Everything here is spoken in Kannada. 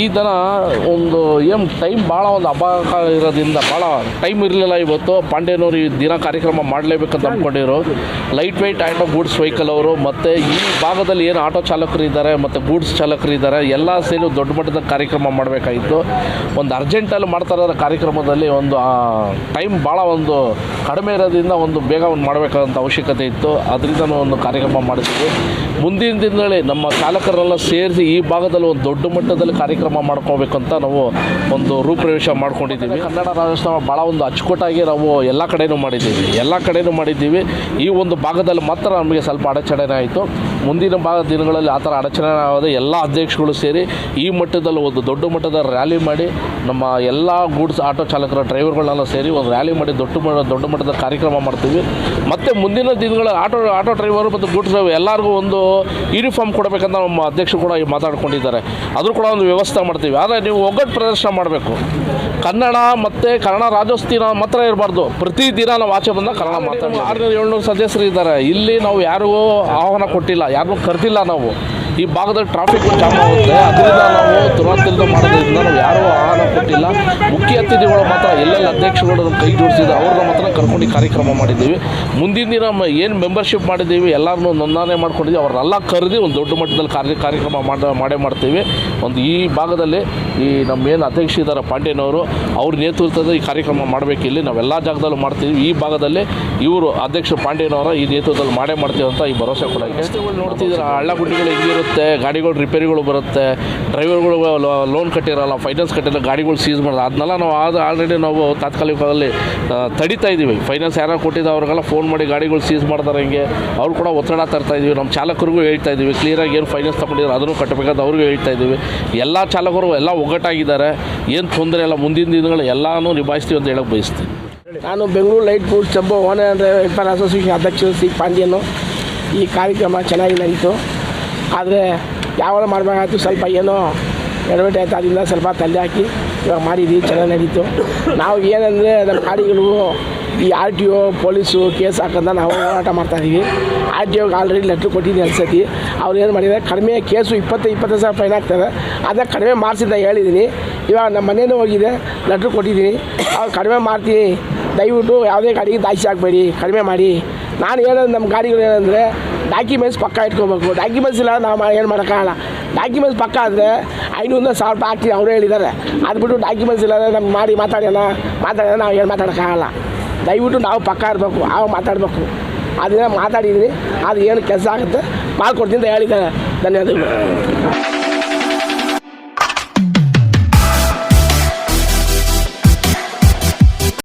ಈ ಥರ ಒಂದು ಏನು ಟೈಮ್ ಭಾಳ ಒಂದು ಅಪಘಾತ ಇರೋದ್ರಿಂದ ಭಾಳ ಟೈಮ್ ಇರಲಿಲ್ಲ ಇವತ್ತು. ಪಾಂಡ್ಯನವರು ಈ ದಿನ ಕಾರ್ಯಕ್ರಮ ಮಾಡಲೇಬೇಕಂತ ಅಂದ್ಕೊಂಡಿರೋ light weight and goods vehicle ಅವರು ಮತ್ತು ಈ ಭಾಗದಲ್ಲಿ ಏನು ಆಟೋ ಚಾಲಕರು ಇದ್ದಾರೆ ಮತ್ತು ಗೂಡ್ಸ್ ಚಾಲಕರು ಇದ್ದಾರೆ, ಎಲ್ಲ ಸೇರಿ ದೊಡ್ಡ ಮಟ್ಟದ ಕಾರ್ಯಕ್ರಮ ಮಾಡಬೇಕಾಗಿತ್ತು. ಒಂದು ಅರ್ಜೆಂಟಲ್ಲಿ ಮಾಡ್ತಾ ಇರೋ ಕಾರ್ಯಕ್ರಮದಲ್ಲಿ ಒಂದು ಟೈಮ್ ಭಾಳ ಒಂದು ಕಡಿಮೆ ಇರೋದ್ರಿಂದ ಒಂದು ಬೇಗ ಒಂದು ಮಾಡಬೇಕಾದಂಥ ಅವಶ್ಯಕತೆ ಇತ್ತು. ಅದರಿಂದ ಒಂದು ಕಾರ್ಯಕ್ರಮ ಮಾಡಿದ್ವಿ. ಮುಂದಿನ ದಿನಗಳಲ್ಲಿ ನಮ್ಮ ಚಾಲಕರೆಲ್ಲ ಸೇರಿಸಿ ಈ ಭಾಗದಲ್ಲಿ ಒಂದು ದೊಡ್ಡ ಮಟ್ಟದಲ್ಲಿ ಕಾರ್ಯಕ್ರಮ ಮಾಡ್ಕೋಬೇಕಂತ ನಾವು ಒಂದು ರೂಪ್ರವೇಶ ಮಾಡ್ಕೊಂಡಿದ್ದೀವಿ. ಕನ್ನಡ ರಾಜ್ಯೋತ್ಸವ ಭಾಳ ಒಂದು ಅಚ್ಚುಕಟ್ಟಾಗಿ ನಾವು ಎಲ್ಲ ಕಡೆಯೂ ಮಾಡಿದ್ದೀವಿ. ಎಲ್ಲ ಕಡೆಯೂ ಮಾಡಿದ್ದೀವಿ. ಈ ಒಂದು ಭಾಗದಲ್ಲಿ ಮಾತ್ರ ನಮಗೆ ಸ್ವಲ್ಪ ಅಡಚಣೆ ಆಯಿತು. ಮುಂದಿನ ಭಾಗ ದಿನಗಳಲ್ಲಿ ಆ ಥರ ಅಡಚಣೆ ಆಗದೆ ಎಲ್ಲ ಅಧ್ಯಕ್ಷಗಳು ಸೇರಿ ಈ ಮಟ್ಟದಲ್ಲಿ ಒಂದು ದೊಡ್ಡ ಮಟ್ಟದ ರ್ಯಾಲಿ ಮಾಡಿ ನಮ್ಮ ಎಲ್ಲ ಗೂಡ್ಸ್ ಆಟೋ ಚಾಲಕರ ಡ್ರೈವರ್ಗಳನ್ನೆಲ್ಲ ಸೇರಿ ಒಂದು ರ್ಯಾಲಿ ಮಾಡಿ ದೊಡ್ಡ ದೊಡ್ಡ ಮಟ್ಟದ ಕಾರ್ಯಕ್ರಮ ಮಾಡ್ತೀವಿ. ಮತ್ತು ಮುಂದಿನ ದಿನಗಳ ಆಟೋ ಆಟೋ ಡ್ರೈವರು ಮತ್ತು ಗೂಡ್ಸ್ ಎಲ್ಲರಿಗೂ ಒಂದು ಯೂನಿಫಾರ್ಮ್ ಕೊಡಬೇಕಂತ ನಮ್ಮ ಅಧ್ಯಕ್ಷರು ಕೂಡ ಮಾತಾಡ್ಕೊಂಡಿದ್ದಾರೆ. ಅದ್ರ ಕೂಡ ಒಂದು ವ್ಯವಸ್ಥೆ ಮಾಡ್ತೀವಿ. ಆದರೆ ನೀವು ಒಗ್ಗಟ್ಟು ಪ್ರದರ್ಶನ ಮಾಡಬೇಕು. ಕನ್ನಡ ಮತ್ತು ಕನ್ನಡ ರಾಜ್ಯೋತ್ಸವ ಮಾತ್ರ ಇರಬಾರ್ದು. ಪ್ರತಿದಿನ ನಾವು ಆಚೆ ಬಂದಾಗ ಕನ್ನಡ ಮಾತಾಡೋದು ಆರುನೂರು ಏಳ್ನೂರು ಸದಸ್ಯರು ಇದ್ದಾರೆ. ಇಲ್ಲಿ ನಾವು ಯಾರಿಗೂ ಆಹ್ವಾನ ಕೊಟ್ಟಿಲ್ಲ. ಯಾರಿಗೂ ಕರೆದಿಲ್ಲ ನಾವು. ಈ ಭಾಗದಲ್ಲಿ ಟ್ರಾಫಿಕ್ ಜಾಮ್ ಆಗುತ್ತೆ. ಅದರಿಂದ ನಾವು ತುರಾತಿಲ್ದ ಮಾಡೋದ್ರಿಂದ ನಾವು ಯಾರೂ ಆಹ್ವಾನ ಕೊಟ್ಟಿಲ್ಲ. ಮುಖ್ಯ ಅತಿಥಿಗಳು ಮಾತ್ರ ಎಲ್ಲೆಲ್ಲ ಅಧ್ಯಕ್ಷಗಳು ನಮ್ಮ ಕೈ ಜೋಡಿಸಿದ್ರು ಅವ್ರನ್ನ ಮಾತ್ರ ಕರ್ಕೊಂಡು ಕಾರ್ಯಕ್ರಮ ಮಾಡಿದ್ದೀವಿ. ಮುಂದಿನ ದಿನ ಏನು ಮೆಂಬರ್ಶಿಪ್ ಮಾಡಿದ್ದೀವಿ ಎಲ್ಲರನ್ನೂ ನೋಂದಣಿ ಮಾಡ್ಕೊಂಡಿದ್ದೀವಿ. ಅವ್ರನ್ನೆಲ್ಲ ಕರೆದು ಒಂದು ದೊಡ್ಡ ಮಟ್ಟದಲ್ಲಿ ಕಾರ್ಯ ಕಾರ್ಯಕ್ರಮ ಮಾಡ ಮಾಡೇ ಮಾಡ್ತೀವಿ. ಒಂದು ಈ ಭಾಗದಲ್ಲಿ ಈ ನಮ್ಮ ಏನು ಅಧ್ಯಕ್ಷ ಇದ್ದಾರೆ ಪಾಂಡ್ಯನವರು ಅವ್ರ ನೇತೃತ್ವದ ಈ ಕಾರ್ಯಕ್ರಮ ಮಾಡಬೇಕು ಇಲ್ಲಿ. ನಾವೆಲ್ಲ ಜಾಗದಲ್ಲೂ ಮಾಡ್ತೀವಿ. ಈ ಭಾಗದಲ್ಲಿ ಇವರು ಅಧ್ಯಕ್ಷ ಪಾಂಡ್ಯನವರ ಈ ನೇತೃತ್ವದಲ್ಲಿ ಮಾಡೇ ಮಾಡ್ತೀವಿ ಅಂತ ಈ ಭರವಸೆ ಕೂಡ ನೋಡ್ತಿದ್ರೆ ಹಳ್ಳ ಗುಡ್ಡಿಗಳು ಹೆಂಗಿರುತ್ತೆ ಗಾಡಿಗಳು ರಿಪೇರಿಗಳು ಬರುತ್ತೆ ಡ್ರೈವರ್ಗಳು ಲೋನ್ ಕಟ್ಟಿರಲ್ಲ ಫೈನಾನ್ಸ್ ಕಟ್ಟಿರಲ್ಲ ಗಾಡಿಗಳು ಸೀಸ್ ಮಾಡೋದು. ಅದನ್ನೆಲ್ಲ ನಾವು ಅದು ಆಲ್ರೆಡಿ ನಾವು ತಾತ್ಕಾಲಿಕದಲ್ಲಿ ತಡಿತಾ ಇದ್ದೀವಿ ಫೈನಾನ್ಸ್ ಯಾರು ಕೊಟ್ಟಿದ್ದು ಅವ್ರಿಗೆಲ್ಲ ಫೋನ್ ಮಾಡಿ ಗಾಡಿಗಳು ಸೀಸ್ ಮಾಡ್ತಾರೆ ಹಿಂಗೆ. ಅವ್ರು ಕೂಡ ಒತ್ತಡ ತರ್ತಾ ಇದ್ದೀವಿ ನಮ್ಮ ಚಾಲಕರಿಗೂ ಹೇಳ್ತಾ ಇದ್ದೀವಿ ಕ್ಲಿಯರಾಗಿ ಏನು ಫೈನಾನ್ಸ್ ತಗೊಂಡಿದ್ರು ಅದನ್ನು ಕಟ್ಟಬೇಕಂತ ಅವ್ರಿಗೂ ಹೇಳ್ತಾ ಇದ್ದೀವಿ ಎಲ್ಲ ಚಾಲಕರು ಎಲ್ಲ ಒಗ್ಗಟ್ಟಾಗಿದ್ದಾರೆ. ಏನು ತೊಂದರೆ ಇಲ್ಲ. ಮುಂದಿನ ದಿನಗಳು ಎಲ್ಲನೂ ನಿಭಾಯಿಸ್ತೀವಿ ಅಂತ ಹೇಳಕ್ಕೆ ಬಯಸ್ತೀನಿ. ನಾನು ಬೆಂಗಳೂರು ಲೈಟ್ ಫುಡ್ ಸಬ್ಬು ಓನರ್ ಅಂದರೆ ವೆಲ್ಫೇರ್ ಅಸೋಸಿಯೇಷನ್ ಅಧ್ಯಕ್ಷರು ಸಿ ಪಾಂಡ್ಯನು. ಈ ಕಾರ್ಯಕ್ರಮ ಚೆನ್ನಾಗಿ ನಡೀತು ಆದರೆ ಯಾವಾಗ ಮಾಡಬೇಕಾಯ್ತು ಸ್ವಲ್ಪ ಏನೋ ಎಡವಟ್ಟು ಆಯ್ತು ಅದರಿಂದ ಸ್ವಲ್ಪ ತಲೆ ಹಾಕಿ. ಇವಾಗ ಮಾಡಿದ್ವಿ ಚೆನ್ನಾಗಿ ನಡೀತು ನಾವು ಏನಂದರೆ ಅದರ ಗಾಡಿಗಳು, ಈ R T O police, case ಹಾಕಂತ ನಾವು ಹೋರಾಟ ಮಾಡ್ತಾಯಿದ್ದೀವಿ ಆರ್ ಟಿ ಒಗೆ ಆಲ್ರೆಡಿ ಲೆಟ್ರ್ ಕೊಟ್ಟಿದ್ದೀನಿ ಅನ್ಸತಿ. ಅವ್ರು ಏನು ಮಾಡಿದ್ದಾರೆ ಕಡಿಮೆ ಕೇಸು ಇಪ್ಪತ್ತು ಇಪ್ಪತ್ತು ಸಾವಿರ ಫೈನ್ ಆಗ್ತಾರೆ ಅದಕ್ಕೆ ಕಡಿಮೆ ಮಾಡಿಸಿದ್ದ ಹೇಳಿದ್ದೀನಿ ಇವಾಗ ನಮ್ಮ ಮನೇನೂ ಹೋಗಿದೆ ಲೆಟ್ರ್ ಕೊಟ್ಟಿದ್ದೀನಿ. ಅವ್ರು ಕಡಿಮೆ ಮಾಡ್ತೀನಿ. ದಯವಿಟ್ಟು ಯಾವುದೇ ಗಾಡಿಗೆ ದಾಸಿ ಹಾಕಬೇಡಿ, ಕಡಿಮೆ ಮಾಡಿ. ನಾನು ಹೇಳೋದು ನಮ್ಮ ಗಾಡಿಗಳು ಏನಂದರೆ ಡಾಕ್ಯುಮೆಂಟ್ಸ್ ಪಕ್ಕ ಇಟ್ಕೋಬೇಕು. ಡಾಕ್ಯುಮೆಂಟ್ಸ್ ಇಲ್ಲ, ನಾವು ಏನು ಮಾಡೋಕ್ಕಾಗಲ್ಲ ಡಾಕ್ಯುಮೆಂಟ್ಸ್ ಪಕ್ಕ ಅಂದರೆ ಐನೂರಿಂದ ಸಾವಿರ ರೂಪಾಯಿ ಹಾಕಿ ಅವ್ರು ಹೇಳಿದ್ದಾರೆ. ಅದು ಬಿಟ್ಟು ಡಾಕ್ಯುಮೆಂಟ್ಸ್ ಇಲ್ಲ ನಮ್ಗೆ ಮಾಡಿ ಮಾತಾಡೋಣ ಮಾತಾಡೋಣ, ನಾವು ಏನು ಮಾತಾಡೋಕ್ಕಾಗಲ್ಲ. ದಯವಿಟ್ಟು ನಾವು ಪಕ್ಕ ಇರಬೇಕು ಆವಾಗ ಮಾತಾಡಬೇಕು. ಅದನ್ನ ಮಾತಾಡಿದ್ದೀನಿ ಅದು ಏನು ಕೆಲಸ ಆಗುತ್ತೆ ಮಾಡ್ಕೊಡ್ತೀನಿ ಅಂತ ಹೇಳಿದ್ದಾರೆ. ಧನ್ಯವಾದಗಳು.